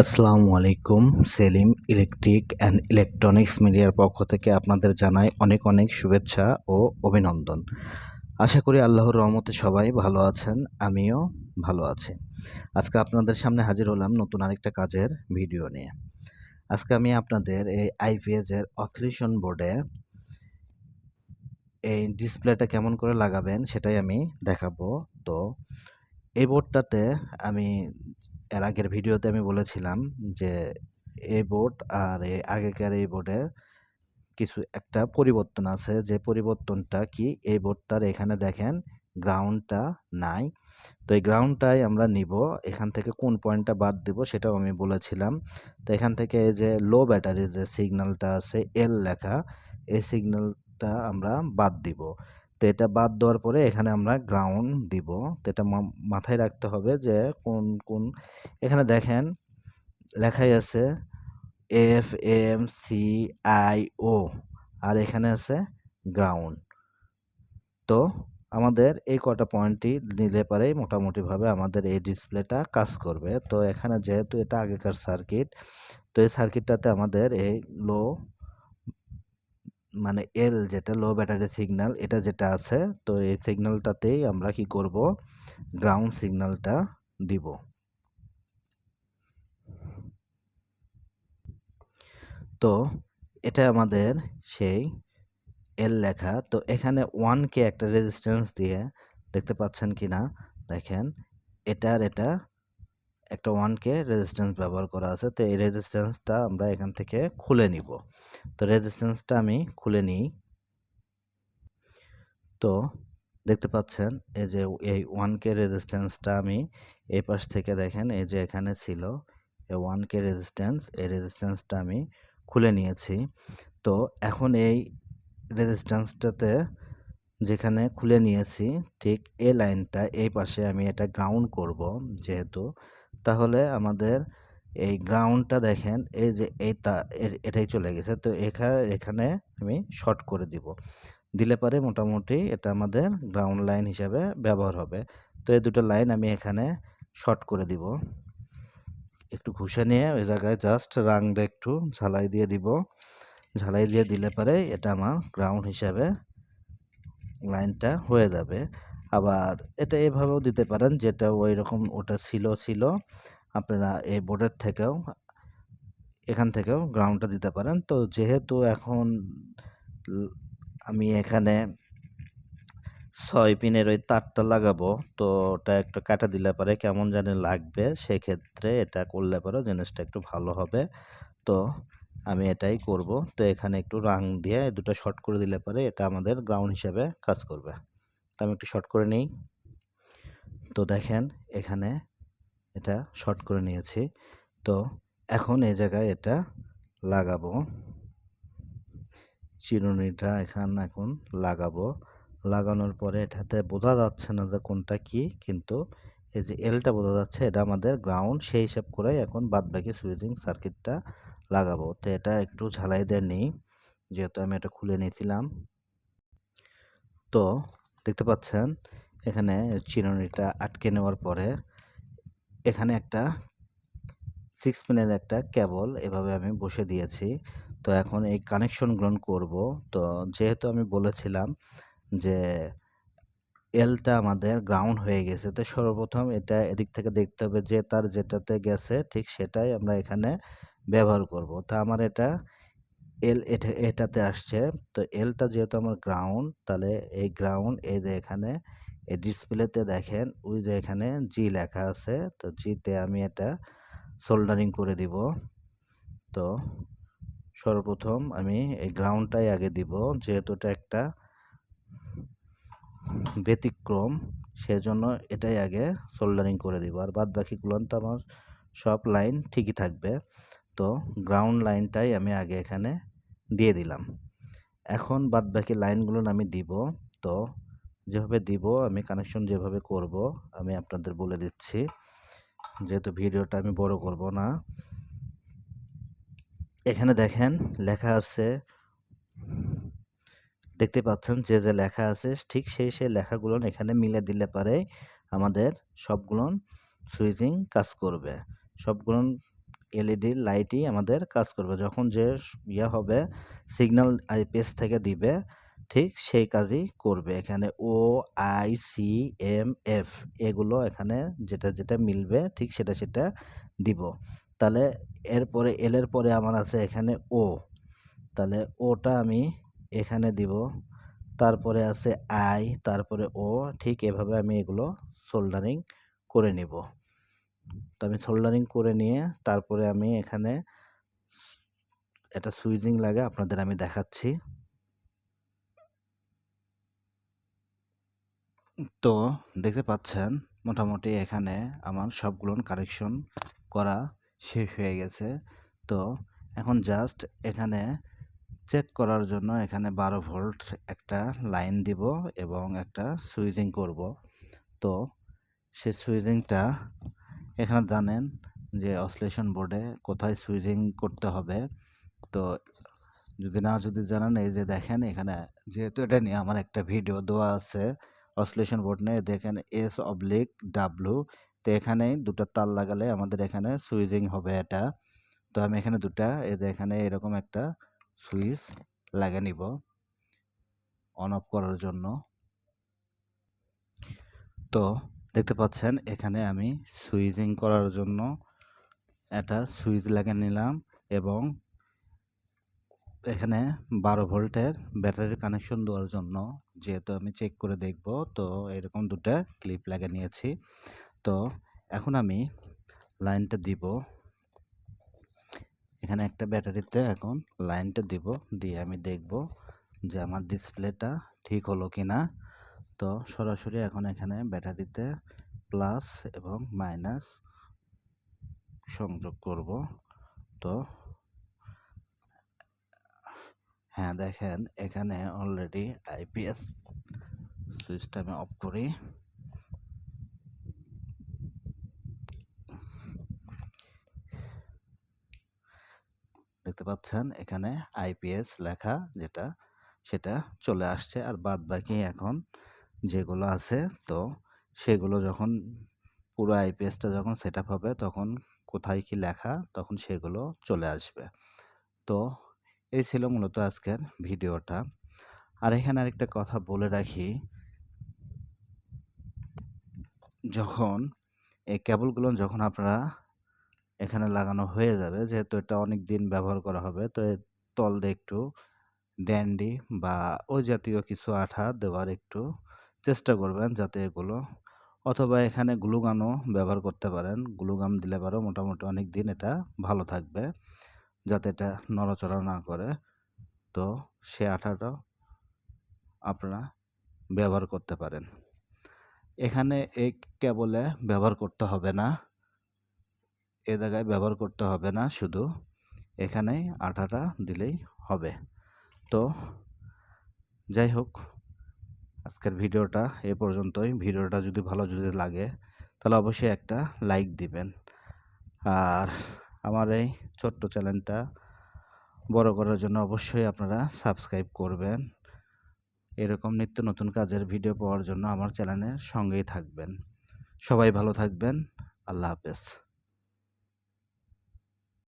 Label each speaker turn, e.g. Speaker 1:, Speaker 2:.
Speaker 1: আসসালামু আলাইকুম, Selim electric and electronics মিডিয়ার পক্ষ থেকে আপনাদের জানাই অনেক অনেক শুভেচ্ছা ও অভিনন্দন। আশা করি আল্লাহর রহমতে সবাই ভালো আছেন, আমিও ভালো আছি। আজকে আপনাদের সামনে হাজির হলাম নতুন আরেকটা কাজের ভিডিও নিয়ে। আজকে আমি আপনাদের এই আইপিএসের অথলিশন বোর্ডে এই ডিসপ্লেটা কেমন করে লাগাবেন সেটাই আমি দেখাবো। তো এই বোর্ডটাতে আমি এর আগের ভিডিওতে আমি বলেছিলাম যে এই বোর্ড আর এই আগেকার এই বোর্ডে কিছু একটা পরিবর্তন আছে। যে পরিবর্তনটা কি? এই বোর্ডটার এখানে দেখেন গ্রাউন্ডটা নাই। তো এই গ্রাউন্ডটাই আমরা নিব। এখান থেকে কোন পয়েন্টটা বাদ দিব সেটাও আমি বলেছিলাম। তো এখান থেকে এই যে লো ব্যাটারি যে সিগন্যালটা আছে এল লেখা, এই সিগন্যালটা আমরা বাদ দিব। তো এটা বাদ দেওয়ার পরে এখানে আমরা গ্রাউন্ড দিব। তো এটা মাথায় রাখতে হবে যে কোন কোন, এখানে দেখেন লেখাই আছে F M C I O R এখানে আছে গ্রাউন্ড তো আমাদের এই কটা পয়েন্টই নিলে পারেই মোটামুটিভাবে আমাদের এই ডিসপ্লেটা কাজ করবে। তো এখানে যেহেতু এটা আগেকার সার্কিট তো এই সার্কিটটাতে আমাদের এই লো মানে এল যেটা লো ব্যাটারি সিগন্যাল এটা যেটা আছে, তো এই সিগন্যালটাতেই আমরা কি করব? গ্রাউন্ড সিগন্যালটা দিব। তো এটা আমাদের সেই এল লেখা, তো এখানে ওয়ানকে একটা রেজিস্ট্যান্স দিয়ে দেখতে পাচ্ছেন কি না দেখেন, এটার এটা একটা ওয়ানকে রেজিস্ট্যান্স ব্যবহার করা আছে। তো এই রেজিস্ট্যান্সটা আমরা এখান থেকে খুলে নিব। তো রেজিস্ট্যান্সটা আমি খুলে নিই। তো দেখতে পাচ্ছেন, এই যে এই ওয়ান কে রেজিস্ট্যান্সটা আমি এই পাশ থেকে দেখেন, এই যে এখানে ছিল, এই ওয়ান কে রেজিস্ট্যান্স এই রেজিস্ট্যান্সটা আমি খুলে নিয়েছি। তো এখন এই রেজিস্ট্যান্সটাতে যেখানে খুলে নিয়েছি, ঠিক এই লাইনটা এই পাশে আমি এটা গ্রাউন্ড করব, যেহেতু তাহলে আমাদের এই গ্রাউন্ডটা দেখেন, এই যে এই তা এটাই চলে গেছে। তো এখানে এখানে আমি শর্ট করে দিব। দিলে পারে মোটামুটি এটা আমাদের গ্রাউন্ড লাইন হিসাবে ব্যবহার হবে। তো এই দুটো লাইন আমি এখানে শর্ট করে দিব। একটু ঘুষে নিয়ে ওই জায়গায় জাস্ট রাং দিয়ে একটু ঝালাই দিয়ে দিব। ঝালাই দিয়ে দিলে পারে এটা আমার গ্রাউন্ড হিসাবে লাইনটা হয়ে যাবে। আবার এটা এভাবেও দিতে পারেন, যেটা ওই রকম ওটা ছিল ছিল। আপনারা এই বোর্ডের থেকেও, এখান থেকেও গ্রাউন্ডটা দিতে পারেন। তো যেহেতু এখন আমি এখানে ছয় পিনের ওই তারটা লাগাবো, তো ওটা একটু কাটা দিলে পারে কেমন জানি লাগবে, সেক্ষেত্রে এটা করলে পারো জিনিসটা একটু ভালো হবে। তো আমি এটাই করব। তো এখানে একটু রাং দিয়ে দুটো শর্ট করে দিলে পারে এটা আমাদের গ্রাউন্ড হিসেবে কাজ করবে। আমি একটু শর্ট করে নিই। তো দেখেন, এখানে এটা শর্ট করে নিয়েছি। তো এখন এই জায়গায় এটা লাগাবো। চিরুনিটা এখানে, এখন লাগাবো। লাগানোর পরে এটাতে বোঝা যাচ্ছে না যে কোনটা কি, কিন্তু এই যে এলটা বোঝা যাচ্ছে, এটা আমাদের গ্রাউন্ড সেই হিসাব করে এখন বাদ বাকি সুইচিং সার্কিটটা লাগাবো। তো এটা একটু ঝালাই দিয়ে নিই, যেহেতু আমি এটা খুলে নিয়েছিলাম। তো দেখতে পাচ্ছেন, এখানে চিরুনিটা আটকে নেওয়ার পরে এখানে একটা সিক্স পিনের একটা কেবল এভাবে আমি বসে দিয়েছি। তো এখন এই কানেকশন গ্রহণ করব। তো যেহেতু আমি বলেছিলাম যে এলটা আমাদের গ্রাউন্ড হয়ে গেছে, তো সর্বপ্রথম এটা এদিক থেকে দেখতে হবে যে তার যেটাতে গেছে ঠিক সেটাই আমরা এখানে ব্যবহার করব। তা আমার এটা এল এটা, এটাতে আসছে। তো এলটা যেহেতু আমার গ্রাউন্ড তাহলে এই গ্রাউন্ড এই যে এখানে, এই ডিসপ্লেতে দেখেন, ওই যে এখানে জি লেখা আছে। তো জিতে আমি এটা সোল্ডারিং করে দিব। তো সর্বপ্রথম আমি এই গ্রাউন্ডটাই আগে দিব, যেহেতু এটা একটা ব্যতিক্রম, সেজন্য এটাই আগে সোল্ডারিং করে দিব। আর বাদ বাকিগুলো তো আমার সব লাইন ঠিকই থাকবে। তো গ্রাউন্ড লাইনটাই আমি আগে এখানে দিয়ে দিলাম। এখন বাদ বাকি লাইনগুলো আমি দিব। তো যেভাবে দিব, আমি কানেকশন যেভাবে করব, আমি আপনাদের বলে দিচ্ছি। যেহেতু ভিডিওটা আমি বড় করব না। এখানে দেখেন, লেখা আছে, দেখতে পাচ্ছেন যে যে লেখা আছে, ঠিক সেই সেই লেখাগুলো এখানে মিলে দিলে পারে আমাদের সবগুলো সুইচিং কাজ করবে। সবগুলো এলইডি লাইটই আমাদের কাজ করবে। যখন যে ইয়ে হবে সিগন্যাল আইপিএস থেকে দিবে, ঠিক সেই কাজই করবে। এখানে O I C M F এগুলো এখানে যেটা যেটা মিলবে, ঠিক সেটা সেটা দিব। তাহলে এরপরে এল এর পরে আমার আছে এখানে ও তাহলে ওটা আমি এখানে দিব। তারপরে আছে আই তারপরে ও ঠিক এভাবে আমি এগুলো সোল্ডারিং করে নিব। তো আমি সোল্ডারিং করে নিয়ে তারপরে আমি এখানে এটা সুইজিং লাগে, আপনাদের আমি দেখাচ্ছি। তো দেখতে পাচ্ছেন, মোটামুটি এখানে আমার সবগুলো কারেকশন করা শেষ হয়ে গেছে। তো এখন জাস্ট এখানে চেক করার জন্য এখানে বারো ভোল্ট একটা লাইন দিব এবং একটা সুইজিং করব। তো সে সুইচিংটা এখানে জানেন যে অসলেশন বোর্ডে কোথায় সুইচিং করতে হবে। তো যদি না যদি জানেন, এই যে দেখেন এখানে যেহেতু এটা নিয়ে আমার একটা ভিডিও দেওয়া আছে, অসলেশন বোর্ড নিয়ে দেখেন এস অবলিক ডাব্লু, তো এখানে দুটো তার লাগালে আমাদের এখানে সুইচিং হবে এটা। তো আমি এখানে দুটা যে এখানে এরকম একটা সুইচ লাগিয়ে নিব অন অফ করার জন্য। তো দেখতে পাচ্ছেন, এখানে আমি সুইজিং করার জন্য একটা সুইচ লাগিয়ে নিলাম এবং এখানে বারো ভোল্টের ব্যাটারির কানেকশন দেওয়ার জন্য, যেহেতু আমি চেক করে দেখব, তো এরকম দুটা ক্লিপ লাগিয়ে নিয়েছি। তো এখন আমি লাইনটা দিব। এখানে একটা ব্যাটারিতে এখন লাইনটা দিব, দিয়ে আমি দেখব যে আমার ডিসপ্লেটা ঠিক হলো কি না তো সরাসরি এখন এখানে ব্যাটারিতে প্লাস এবং মাইনাস সংযোগ করব। তো হ্যাঁ দেখেন এখানে অলরেডি আইপিএস সুইচটা আমি অফ করি। দেখতে পাচ্ছেন এখানে আইপিএস লেখা যেটা, সেটা চলে আসছে। আর বাদ বাকি এখন যেগুলো আছে, তো সেগুলো যখন পুরো আইপিএসটা যখন সেট হবে, তখন কোথায় কি লেখা, তখন সেগুলো চলে আসবে। তো এই ছিল মূলত আজকের ভিডিওটা। আর এখানে আরেকটা কথা বলে রাখি। যখন এই কেবলগুলো যখন আপনারা এখানে লাগানো হয়ে যাবে, যেহেতু এটা অনেক দিন ব্যবহার করা হবে, তো এর তল দিয়ে একটু ড্যান্ডি বা ওই জাতীয় কিছু আঠা দেওয়ার একটু চেষ্টা করবেন যাতে এগুলো অথবা এখানে গ্লুগানও ব্যবহার করতে পারেন। গ্লুগান দিলে পারো মোটামুটি অনেক দিন এটা ভালো থাকবে, যাতে এটা নড়াচড়া না করে। তো সে আঠাটা আপনারা ব্যবহার করতে পারেন। এখানে এই কেবলে ব্যবহার করতে হবে না। এ জায়গায় ব্যবহার করতে হবে না, শুধু এখানে আঠাটা দিলেই হবে। তো যাই হোক আজকের ভিডিওটা এ পর্যন্তই। ভিডিওটা যদি ভালো যদি লাগে, তাহলে অবশ্যই একটা লাইক দিবেন। আর আমার এই ছোট্ট চ্যানেলটা বড় করার জন্য অবশ্যই আপনারা সাবস্ক্রাইব করবেন। এরকম নিত্য নতুন কাজের ভিডিও পাওয়ার জন্য আমার চ্যানেলের সঙ্গেই থাকবেন। সবাই ভালো থাকবেন। আল্লাহ হাফেজ।